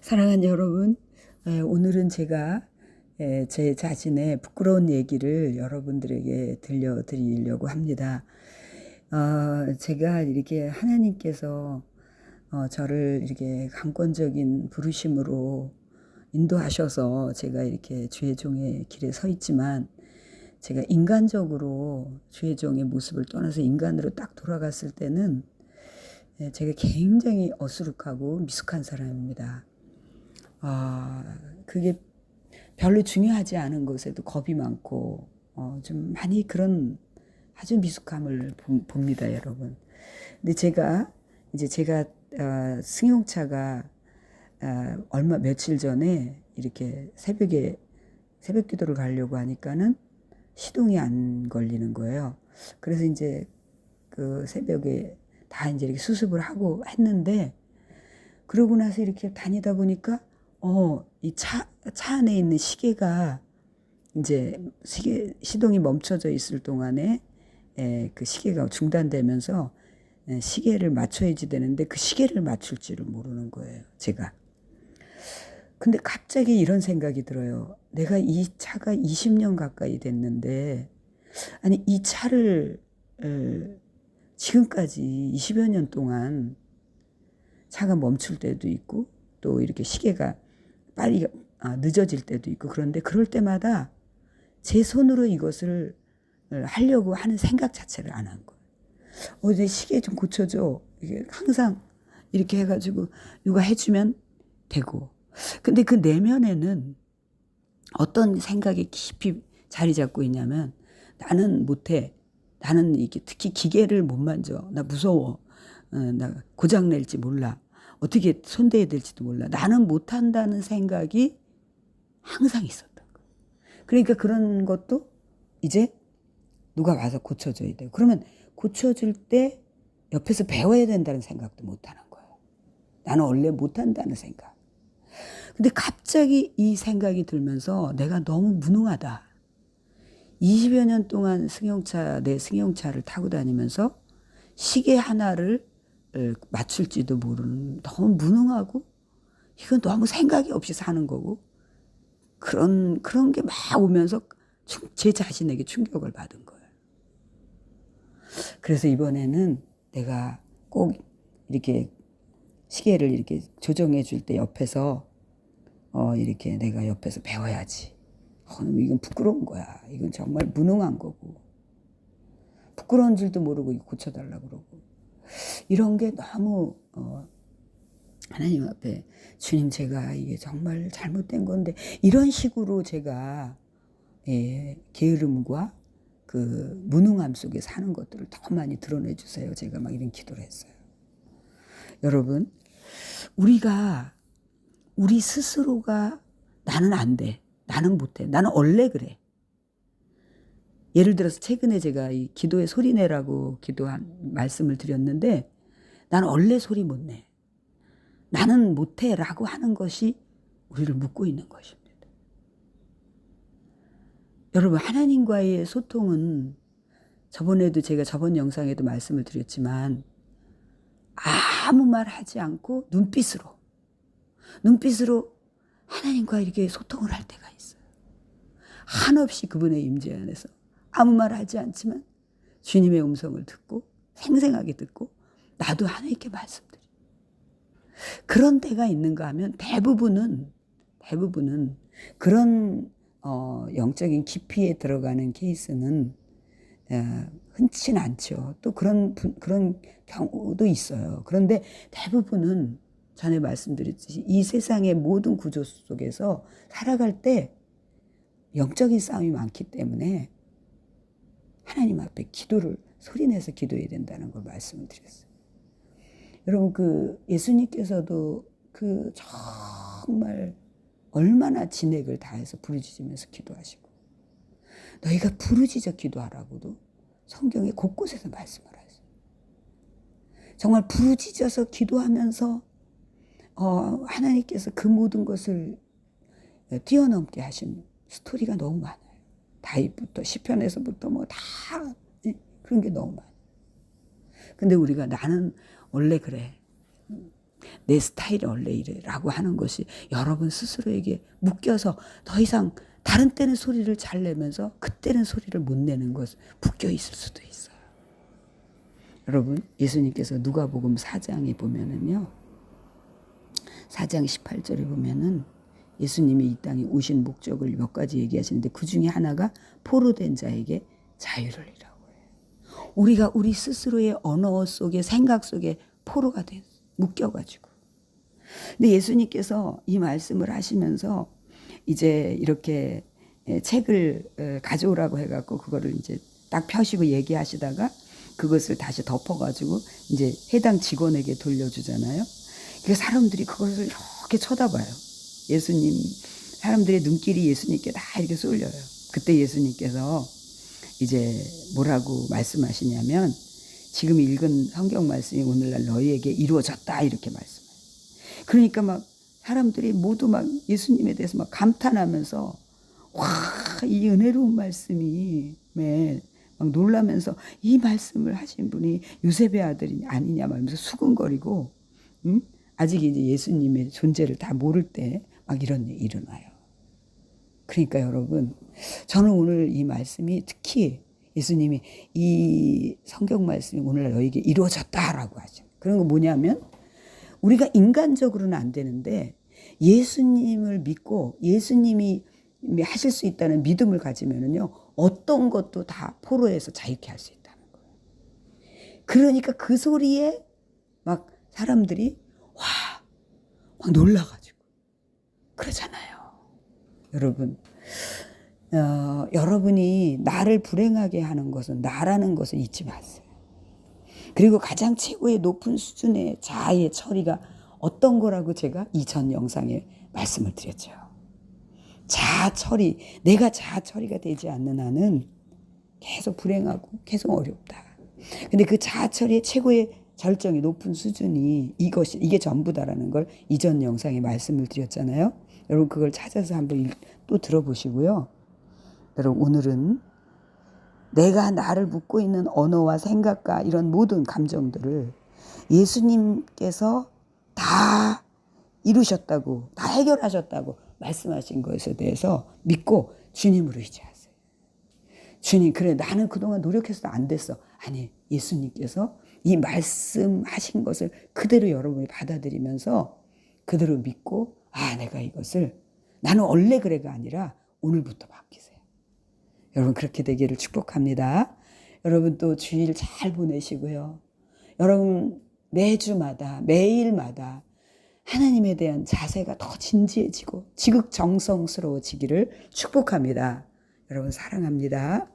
사랑하는 여러분, 에, 오늘은 제가 에, 제 자신의 부끄러운 얘기를 여러분들에게 들려드리려고 합니다. 어, 제가 이렇게 하나님께서 어, 저를 이렇게 강권적인 부르심으로 인도하셔서 제가 이렇게 주의 종의 길에 서 있지만 제가 인간적으로 주의 종의 모습을 떠나서 인간으로 딱 돌아갔을 때는 예, 제가 굉장히 어수룩하고 미숙한 사람입니다. 아, 그게 별로 중요하지 않은 것에도 겁이 많고, 어, 좀 많이 그런 아주 미숙함을 보- 봅니다, 여러분. 근데 제가, 이제 제가, 어, 승용차가, 어, 얼마, 며칠 전에 이렇게 새벽에, 새벽 기도를 가려고 하니까는 시동이 안 걸리는 거예요. 그래서 이제 그 새벽에 다 이제 이렇게 수습을 하고 했는데, 그러고 나서 이렇게 다니다 보니까, 어, 이 차, 차 안에 있는 시계가 이제 시계, 시동이 멈춰져 있을 동안에 에, 그 시계가 중단되면서 에, 시계를 맞춰야지 되는데 그 시계를 맞출 줄을 모르는 거예요. 제가. 근데 갑자기 이런 생각이 들어요. 내가 이 차가 20년 가까이 됐는데, 아니, 이 차를, 에, 지금까지 20여 년 동안 차가 멈출 때도 있고, 또 이렇게 시계가 빨리 아, 늦어질 때도 있고, 그런데 그럴 때마다 제 손으로 이것을 하려고 하는 생각 자체를 안 한 거예요. 어, 내 시계 좀 고쳐줘. 이게 항상 이렇게 해가지고 누가 해주면 되고. 근데 그 내면에는 어떤 생각이 깊이 자리 잡고 있냐면 나는 못해. 나는 이게 특히 기계를 못 만져. 나 무서워. 어, 나 고장 낼지 몰라. 어떻게 손대야 될지도 몰라. 나는 못한다는 생각이 항상 있었던 거예요. 그러니까 그런 것도 이제 누가 와서 고쳐줘야 돼요. 그러면 고쳐줄 때 옆에서 배워야 된다는 생각도 못 하는 거예요. 나는 원래 못한다는 생각. 근데 갑자기 이 생각이 들면서 내가 너무 무능하다. 20여 년 동안 승용차, 내 승용차를 타고 다니면서 시계 하나를 을 맞출지도 모르는 너무 무능하고 이건 너무 생각이 없이 사는 거고 그런 그런 게 막 오면서 충- 제 자신에게 충격을 받은 거예요. 그래서 이번에는 내가 꼭 이렇게 시계를 이렇게 조정해 줄 때 옆에서 어 이렇게 내가 옆에서 배워야지. 어, 이건 부끄러운 거야. 이건 정말 무능한 거고. 부끄러운 줄도 모르고 고쳐달라 그러고. 이런 게 너무 어, 하나님 앞에 주님 제가 이게 정말 잘못된 건데 이런 식으로 제가 예, 게으름과 그 무능함 속에 사는 것들을 더 많이 드러내 주세요. 제가 막 이런 기도를 했어요. 여러분, 우리가 우리 스스로가 나는 안 돼. 나는 못 해. 나는 원래 그래. 예를 들어서 최근에 제가 이 기도의 소리 내라고 기도한 말씀을 드렸는데 나는 원래 소리 못 내. 나는 못해라고 하는 것이 우리를 묶고 있는 것입니다. 여러분 하나님과의 소통은 저번에도 제가 저번 영상에도 말씀을 드렸지만 아무 말 하지 않고 눈빛으로 눈빛으로 하나님과 이렇게 소통을 할 때가 있어요. 한없이 그분의 임재 안에서 아무 말 하지 않지만 주님의 음성을 듣고 생생하게 듣고 나도 하나님께 말씀드려. 그런 때가 있는가 하면 대부분은 대부분은 그런 어, 영적인 깊이에 들어가는 케이스는 어, 흔치는 않죠. 또 그런 분- 그런 경우도 있어요. 그런데 대부분은 전에 말씀드렸듯이 이 세상의 모든 구조 속에서 살아갈 때 영적인 싸움이 많기 때문에 하나님 앞에 기도를 소리내서 기도해야 된다는 걸 말씀을 드렸어요. 여러분 그 예수님께서도 그 정말 얼마나 진액을 다해서 부르짖으면서 기도하시고 너희가 부르짖어 기도하라고도 성경에 곳곳에서 말씀을 하세요. 정말 부르짖어서 기도하면서 어, 하나님께서 그 모든 것을 뛰어넘게 하신 스토리가 너무 많아요. 다윗부터 시편에서부터 뭐 다 그런 게 너무 많아요. 근데 우리가 나는 원래 그래. 내 스타일이 원래 이래라고 하는 것이 여러분 스스로에게 묶여서 더 이상 다른 때는 소리를 잘 내면서 그때는 소리를 못 내는 것 묶여 있을 수도 있어요. 여러분 예수님께서 누가복음 4장에 보면은요. 4장 18절에 보면은 예수님이 이 땅에 오신 목적을 몇 가지 얘기하시는데 그 중에 하나가 포로된 자에게 자유를 이라고 해요. 우리가 우리 스스로의 언어 속에 생각 속에 포로가 돼 묶여가지고. 근데 예수님께서 이 말씀을 하시면서 이제 이렇게 에, 책을 에, 가져오라고 해갖고 그거를 이제 딱 펴시고 얘기하시다가 그것을 다시 덮어가지고 이제 해당 직원에게 돌려주잖아요. 그 사람들이 그것을 이렇게 쳐다봐요. 예수님 사람들의 눈길이 예수님께 다 이렇게 쏠려요. 그때 예수님께서 이제 뭐라고 말씀하시냐면 지금 읽은 성경 말씀이 오늘날 너희에게 이루어졌다 이렇게 말씀해요. 그러니까 막 사람들이 모두 막 예수님에 대해서 막 감탄하면서 와 이 은혜로운 말씀이 네, 막 놀라면서 이 말씀을 하신 분이 요셉의 아들이 아니냐 말면서 수근거리고 음? 아직 이제 예수님의 존재를 다 모를 때 막 이런 일이 일어나요. 그러니까 여러분, 저는 오늘 이 말씀이 특히 예수님이 이 성경 말씀이 오늘날 너에게 이루어졌다라고 하죠. 그런 거 뭐냐면 우리가 인간적으로는 안 되는데 예수님을 믿고 예수님이 하실 수 있다는 믿음을 가지면은요 어떤 것도 다 포로에서 자유케 할 수 있다는 거예요. 그러니까 그 소리에 막 사람들이 와, 막 놀라가지고 그러잖아요. 여러분, 어, 여러분이 나를 불행하게 하는 것은 나라는 것을 잊지 마세요. 그리고 가장 최고의 높은 수준의 자아의 처리가 어떤 거라고 제가 이전 영상에 말씀을 드렸죠. 자아 처리, 내가 자아 처리가 되지 않는 한은 계속 불행하고 계속 어렵다. 근데 그 자아 처리의 최고의 절정이 높은 수준이 이것이 이게 전부다라는 걸 이전 영상에 말씀을 드렸잖아요. 여러분 그걸 찾아서 한번 또 들어보시고요. 여러분 오늘은 내가 나를 묶고 있는 언어와 생각과 이런 모든 감정들을 예수님께서 다 이루셨다고, 다 해결하셨다고 말씀하신 것에 대해서 믿고 주님으로 의지하세요. 주님, 그래, 나는 그동안 노력해서도 안 됐어. 아니, 예수님께서 이 말씀하신 것을 그대로 여러분이 받아들이면서 그대로 믿고, 아, 내가 이것을 나는 원래 그래가 아니라 오늘부터 바뀌세요. 여러분 그렇게 되기를 축복합니다. 여러분 또 주일 잘 보내시고요. 여러분 매주마다 매일마다 하나님에 대한 자세가 더 진지해지고 지극정성스러워지기를 축복합니다. 여러분 사랑합니다.